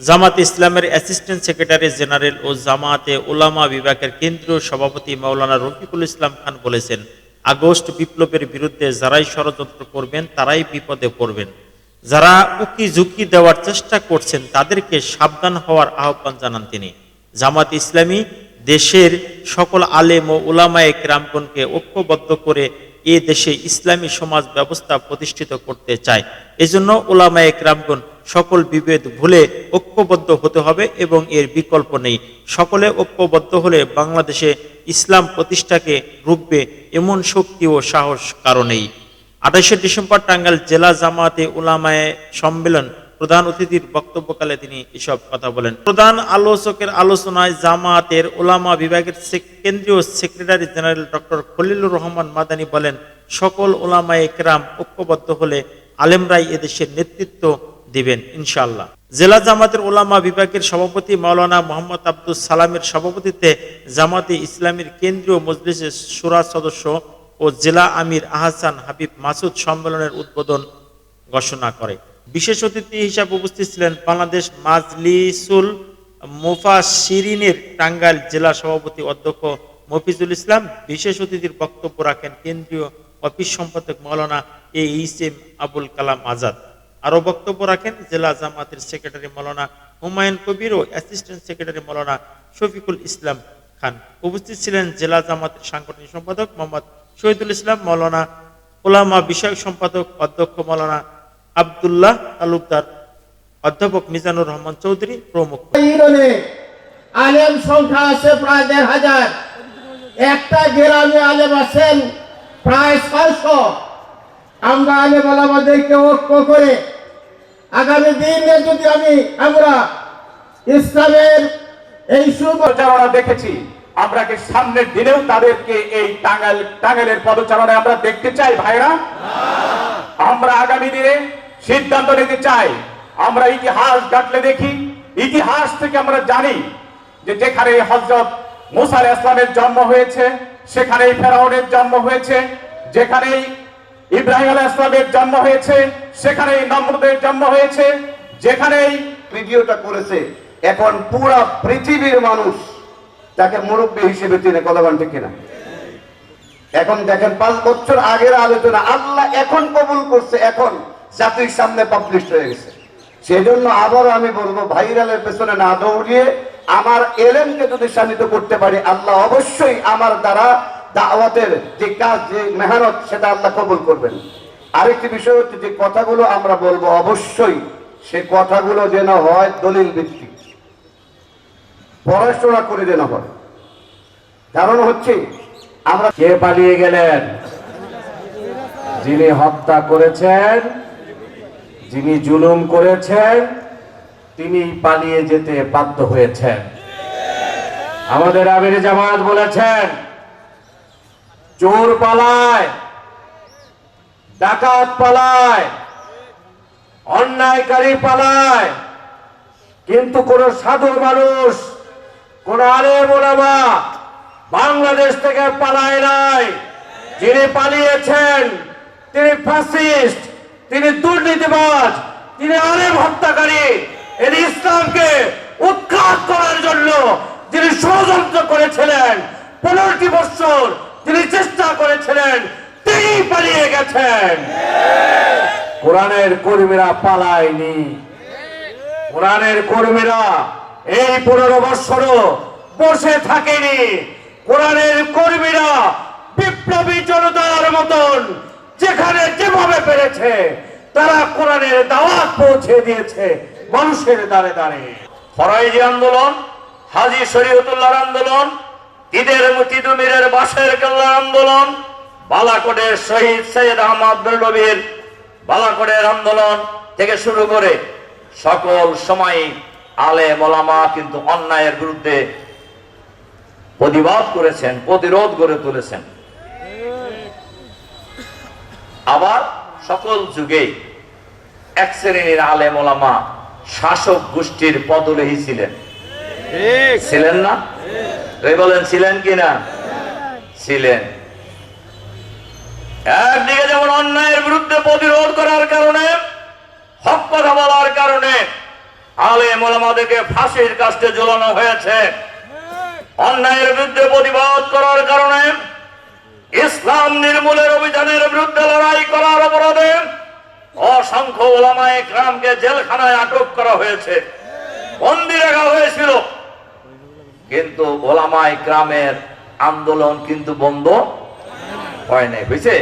জামাত ইসলামের assistant secretary general ও জামাতে ওলামা বিভাগের কেন্দ্রীয় সভাপতি মাওলানা রফিকুল ইসলাম খান বলেছেন, আগস্ট বিপ্লবের বিরুদ্ধে যারাই ষড়যন্ত্র করবেন, তারাই বিপদে পড়বেন। যারা উকি ঝুঁকি দেওয়ার চেষ্টা করছেন, তাদেরকে সাবধান হওয়ার আহ্বান জানান তিনি। জামাত ইসলামী দেশের সকল আলেম ও উলামায়ে ক্রামগণকে ঐক্যবদ্ধ করে এ দেশে ইসলামী সমাজ ব্যবস্থা প্রতিষ্ঠিত করতে চায়। এজন্য ওলামায়ে কেরামগণ সকল বিভেদ ভুলে ঐক্যবদ্ধ হতে হবে এবং এর বিকল্প নেই। সকলে ঐক্যবদ্ধ হলে বাংলাদেশে ইসলাম প্রতিষ্ঠাকে রুখবে এমন শক্তি ও সাহস কারণেই আঠাশে ডিসেম্বর টাঙ্গাইল জেলা জামাতে উলামায়ে সম্মেলন প্রধান অতিথির বক্তব্যকালে তিনি এসব কথা বলেন। প্রধান আলোচকের আলোচনায় জামাতের ওলামা বিভাগের কেন্দ্রীয় secretary general doctor Khalilur Rahman Madani বলেন, সকল ওলামায়ে কেরাম ঐক্যবদ্ধ হলে আলেমরাই এদেশের নেতৃত্ব দিবেন, ইনশাআল্লাহ। জেলা জামাতের ওলামা বিভাগের সভাপতি মাওলানা মোহাম্মদ আব্দুল সালামের সভাপতিত্বে জামাতে ইসলামীর কেন্দ্রীয় মজলিসের সুরা সদস্য ও জেলা আমির আহসান হাবিব মাসুদ সম্মেলনের উদ্বোধন ঘোষণা করে। বিশেষ অতিথি হিসাবে উপস্থিত ছিলেন বাংলাদেশ মাজলিসুল মুফাসিরিনের টাঙ্গাইল জেলা সভাপতি অধ্যক্ষ মফিজুল ইসলাম। বিশেষ অতিথির বক্তব্য রাখেন কেন্দ্রীয় অফিস সম্পাদক মাওলানা এ ইসেম আবুল কালাম আজাদ। আরও বক্তব্য রাখেন জেলা জামাতের সেক্রেটারি মৌলানা হুমায়ুন কবির ও অ্যাসিস্ট্যান্ট সেক্রেটারি মৌলানা শফিকুল ইসলাম খান। উপস্থিত ছিলেন জেলা জামাতের সাংগঠনিক সম্পাদক মোহাম্মদ শহীদুল ইসলাম, মৌলানা ওলামা বিষয়ক সম্পাদক অধ্যক্ষ মৌলানা আবদুল্লাহ তালুকদার অধ্যাপক মিজানুর রহমান চৌধুরী প্রমুখ। আলেম সংখ্যা আছে প্রায় দেড় হাজার। একটা গ্রামে আলেম আছেন প্রায় ছয়শো। আমরা আলেম আলামাদেরকে ঐক্য করে আগামী দিনে যদি আমি, আমরা ইসলামের এই শুভ পদচারণা দেখেছি, আমরা কি সামনের দিনেও তাদেরকে এই টাঙ্গাল টাঙ্গালের পদচারণায় আমরা দেখতে চাই ভাইরা? আমরা আগামী দিনে সিদ্ধান্ত নিতে চাই। আমরা ইতিহাস ঘাটলে দেখি, ইতিহাস থেকে আমরা জানি যে যেখানে হজরত মুসা আলাইহিস ইসলামের জন্ম হয়েছে, সেখানেই ফেরাউনের জন্ম হয়েছে, যেখানেই ইব্রাহিম আলাহ ইসলামের জন্ম হয়েছে, সেখানেই নমরুদের জন্ম হয়েছে, যেখানেই ভিডিওটা করেছে। এখন পুরা পৃথিবীর মানুষ তাকে মুরব্বী হিসেবে চিনে কতক্ষণ ঠিক কিনা? এখন দেখেন, পাঁচ বছর আগের আলোচনা, আল্লাহ এখন কবুল করছে, এখন। জাতির সামনে পাবলিশ হয়ে গেছে। সেজন্য আবারও আমি বলব, ভাইরালের পেছনে না দৌড়িয়ে আমার এলেমকে যদি শানিত করতে পারি, আল্লাহ অবশ্যই আমার দ্বারা দাওয়াতের যে কাজ, যে মেহনত, সেটা আল্লাহ কবুল করবেন। আরেকটি বিষয় হচ্ছে যে কথাগুলো আমরা বলব অবশ্যই, সে কথাগুলো যেন হয় দলিল ভিত্তিক পড়াশোনা করে যেন হয়। কারণ হচ্ছে, আমরা কে পালিয়ে গেলেন? যিনি হত্যা করেছেন যিনি জুলুম করেছেন, তিনি পালিয়ে যেতে বাধ্য হয়েছেন। আমাদের আমির জামাত বলেছেন, চোর পালায়, ডাকাত পালায়, অন্যায়কারী পালায়, কিন্তু কোন সাধু মানুষ, কোন আলেম ওলামা বাংলাদেশ থেকে পালায় নাই। যিনি পালিয়েছেন, তিনি ফ্যাসিস্ট। তিনি দুর্নীতিবাজ, তিনি আলেম হত্যাকারী এর ইসলামকে উৎখাত করার জন্য যিনি ষড়যন্ত্র করেছিলেন। পনেরোটি বছর তিনি চেষ্টা করেছিলেন, তিনি পালিয়ে গেছেন। কোরআনের কর্মীরা পালায়নি। কোরআনের কর্মীরা এই পনেরো বৎসরও বসে থাকেনি। কোরআনের কর্মীরা বিপ্লবী জনতার মতন যেখানে যেভাবে পেরেছে, তারা কোরআনের দাওয়াত পৌঁছে দিয়েছে মানুষের দ্বারে দ্বারে। ফরাইজি আন্দোলন, হাজি শরীয়তুল্লাহ আন্দোলন, ঈদের তিদুমিরের বাসের কেল্লার আন্দোলন, বালাকোটের শহীদ সৈয়দ আহমদ বেরলবীর বালাকোটের আন্দোলন থেকে শুরু করে সকল সময় আলে মোলামা কিন্তু অন্যায়ের বিরুদ্ধে প্রতিবাদ করেছেন, প্রতিরোধ গড়ে তুলেছেন। আবার সকল যুগেই এক শ্রেণির আলে মোলামা শাসক গোষ্ঠীর পদলেহী ছিলেন। ছিলেন না? বলেন ছিলেন কি না ছিলেন। একদিকে যেমন অন্যায়ের বিরুদ্ধে প্রতিরোধ করার কারণে হক কথা বলার কারণে আলেম ওলামাদেরকে ফাঁসির কাছে ঝুলানো হয়েছে অন্যায়ের বিরুদ্ধে প্রতিবাদ ইসলাম নির্মূলের অভিযানের বিরুদ্ধে লড়াই করার অপরাধে অসংখ্য ওলামায় গ্রামকে জেলখানায় আটক করা হয়েছে। বন্দি রাখা হয়েছিল। কিন্তু ওলামায় গ্রামের আন্দোলন কিন্তু বন্ধ হয় নাই। বুঝছে